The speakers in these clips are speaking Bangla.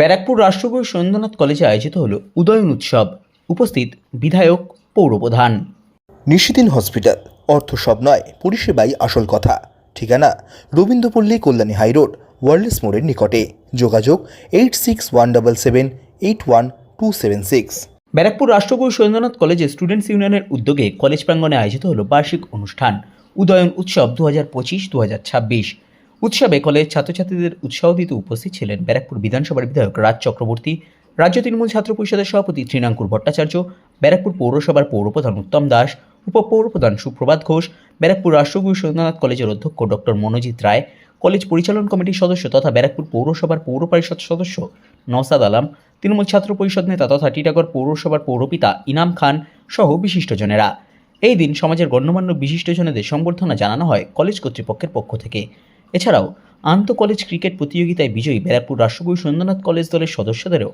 ব্যারাকপুর রাষ্ট্রগুরু সুরেন্দ্রনাথ কলেজে আয়োজিত হল উদয়ন উৎসব। উপস্থিত বিধায়ক পৌরপ্রধান। নিশিদিন হসপিটাল। অর্থ সব নয় পরিষেবাই আসল কথা। ঠিকানা রবীন্দ্রপল্লী কল্যাণী হাইরোড ওয়ার্ল্ডস মোড়ের নিকটে। যোগাযোগ eight six one double seven eight one two seven six. Barrackpore Rashtraguru Surendranath কলেজে স্টুডেন্টস ইউনিয়নের উদ্যোগে কলেজ প্রাঙ্গণে আয়োজিত হল বার্ষিক অনুষ্ঠান। উদয়ন উৎসব দু হাজার পঁচিশ দু হাজার ছাব্বিশ। উৎসবে কলেজ ছাত্রছাত্রীদের উৎসাহ দিতে উপস্থিত ছিলেন ব্যারাকপুর বিধানসভার বিধায়ক রাজ চক্রবর্তী, রাজ্য তৃণমূল ছাত্র পরিষদের সভাপতি তৃণাঙ্কুর ভট্টাচার্য, ব্যারাকপুর পৌরসভার পৌরপ্রধান উত্তম দাস, উপপৌরপ্রধান সুপ্রভাত ঘোষ, ব্যারাকপুর রাষ্ট্রগুরু সুরেন্দ্রনাথ কলেজের অধ্যক্ষ ডক্টর মনোজিৎ রায়, কলেজ পরিচালন কমিটির সদস্য তথা ব্যারাকপুর পৌরসভার পৌর পরিষদ সদস্য নওসাদ আলাম, তৃণমূল ছাত্র পরিষদ নেতা তথা টিটাগড় পৌরসভার পৌরপিতা ইনাম খান সহ বিশিষ্টজনেরা। এই দিন সমাজের গণ্যমান্য বিশিষ্টজনেদের সম্বর্ধনা জানানো হয় কলেজ কর্তৃপক্ষের পক্ষ থেকে। এছাড়াও, আন্ত কলেজ ক্রিকেট প্রতিযোগিতায় বিজয়ী ব্যারাকপুর রাষ্ট্রগুরু সুরেন্দ্রনাথ কলেজ দলের সদস্যদেরও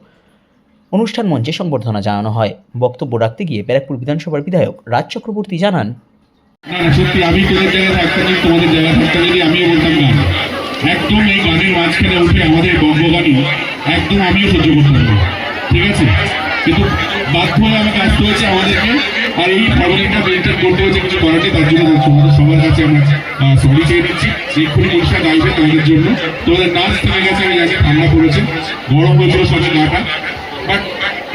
অনুষ্ঠান মঞ্চে সংবর্ধনা জানানো হয়। বক্তব্য রাখতে গিয়ে ব্যারাকপুর বিধানসভার বিধায়ক রাজ চক্রবর্তী জানান না সত্যি, আমি একদম এই গানের মাঝখানে উঠে আমাদের একদম আমিও সহ্য ঠিক আছে? কিন্তু বাধ্য হয়ে আমাকে আসতে হয়েছে আমাদেরকে। আর এই ফর্মালিটিটা মেনটেন করতে হয়েছে কিছু করার তার জন্য সবার কাছে আমরা সরি চেয়ে নিচ্ছি এক্ষুনি পরীক্ষা গাইবে তোমাদের জন্য। তোমাদের নাচ থেমে গেছে আমি জানি ঠান্ডা পড়েছে গরম হয়েছিল সঙ্গে গাটা। বাট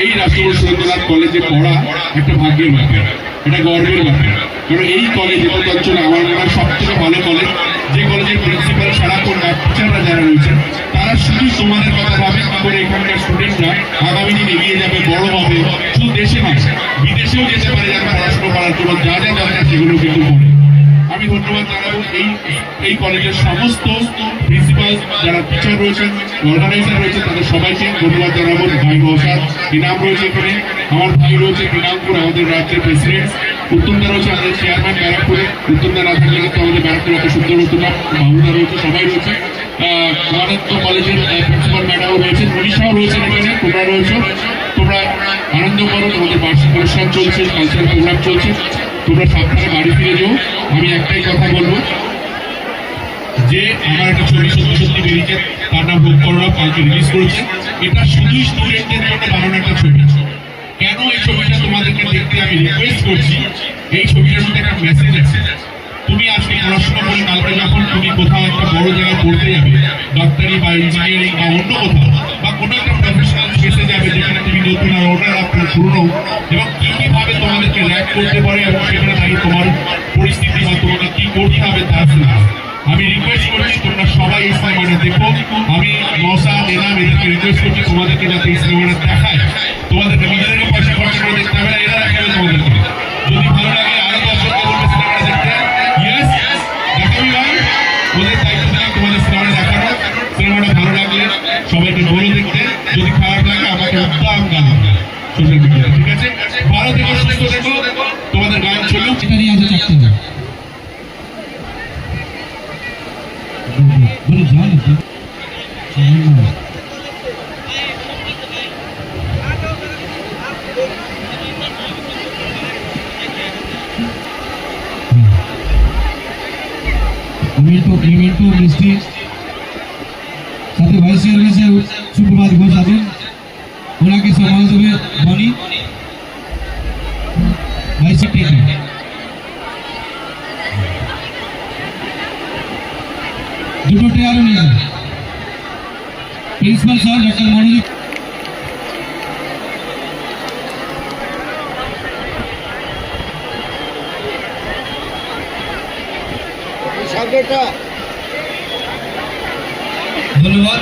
এই রাষ্ট্রপতি সুরেন্দ্রনাথ কলেজে পড়া একটা ভাগ্যের ব্যাপার। এটা গর্বের ব্যাপার। কারণ এই কলেজ এই অঞ্চলে আমার মনে হয় সব থেকে ভালো কলেজ, যে কলেজের প্রিন্সিপাল সারাক্ষণ টিচাররা যারা রয়েছেন, তারা শুধু তোমাদের কথা ভাবে কি করে এখানকার স্টুডেন্টরা আগামী দিন এগিয়ে যাবে জন্য যা যা দরকার সেগুলো কিন্তু করে আমি ধন্যবাদ জানাব এই এই কলেজের সমস্ত প্রিন্সিপাল যারা টিচার রয়েছেন অর্গানাইজার রয়েছেন, তাদের সবাইকে ধন্যবাদ জানাব। ভাই মহাশাদ ইনাম রয়েছে এখানে? আমার ভাই রয়েছে বিনামপুর আমাদের রাজ্যের প্রেসিডেন্ট উত্তমদা রয়েছে আমাদের চেয়ারম্যান ব্যারাকপুরে। উত্তমদা রাজ্য কিন্তু আমাদের ব্যারাকপুর এত সুন্দর না বাবুদা রয়েছে, সবাই রয়েছে। মহানন্দ কলেজের প্রিন্সিপাল ম্যাডামও রয়েছেন, মনীষাও রয়েছেন এখানে, তোমরা রয়েছে। তোমরা করো তোমাদের বার্ষিক চলছে কালচারাল প্রোগ্রাম চলছে তোমরা সাবধানে বাড়ি ফিরে যাও আমি একটাই কথা বলব যে আমার একটা ছবি সত্যি সত্যি বেরিয়েছে তার নাম ভোগ করোনা কালকে রিলিজ করেছে এটা শুধুই স্টুডেন্টদের জন্য বানানো একটা ছবি কেন এই ছবিটা তোমাদেরকে দেখতে আমি রিকোয়েস্ট করছি এই ছবিটার মধ্যে একটা মেসেজ আছে তুমি আজকে পড়াশোনা করে কালকে যখন তুমি কোথাও একটা বড় জায়গায় পড়তে যাবে ডাক্তারি বা ইঞ্জিনিয়ারিং বা অন্য কোথাও বা একটা প্রফেশনাল স্পেসে যাবে যেখানে তুমি নতুন আর ওটার আপনার পুরনো এবং কি কীভাবে তোমাদেরকে র্যাক করতে পারে এবং সেখানে দাঁড়িয়ে তোমার পরিস্থিতি বা তোমাকে কি করতে হবে তা আমি রিকোয়েস্ট করছি তোমরা সবাই এই সিনেমাটা দেখো। আমি মশা এনাম এদেরকে রিকোয়েস্ট করছি তোমাদেরকে যাতে এই সিনেমাটা দেখায়। তোমাদেরকে নিজেদেরকে পয়সা খরচ করে দেখতে হবে এরা দেখাবে তোমাদেরকে। যদি ভালো লাগে আরও দর্শককে বলবে সিনেমাটা দেখতে ইয়েস দেখাবি ভাই। ওদের দায়িত্ব তোমাদের সিনেমাটা দেখানো। সিনেমাটা ভালো লাগলে সবাইকে বলো যদি খারাপ লাগে, আমাকে উদ্দাম সোশ্যাল মিডিয়া ঠিক আছে? ভালো থেকো সুস্থ থেকো তোমাদের গান চলুক। মেমেন্টো মেমেন্টো মিষ্টি। সাথে ভাইস সুপ্রভাত ঘোষ আছেন ওনাকে সম্মান দেবে বনি ভাইস চেয়ারম্যান দুটো টেয়ারও নিয়ে যাবে প্রিন্সিপাল স্যার ডক্টর মনোজিৎ ধন্যবাদ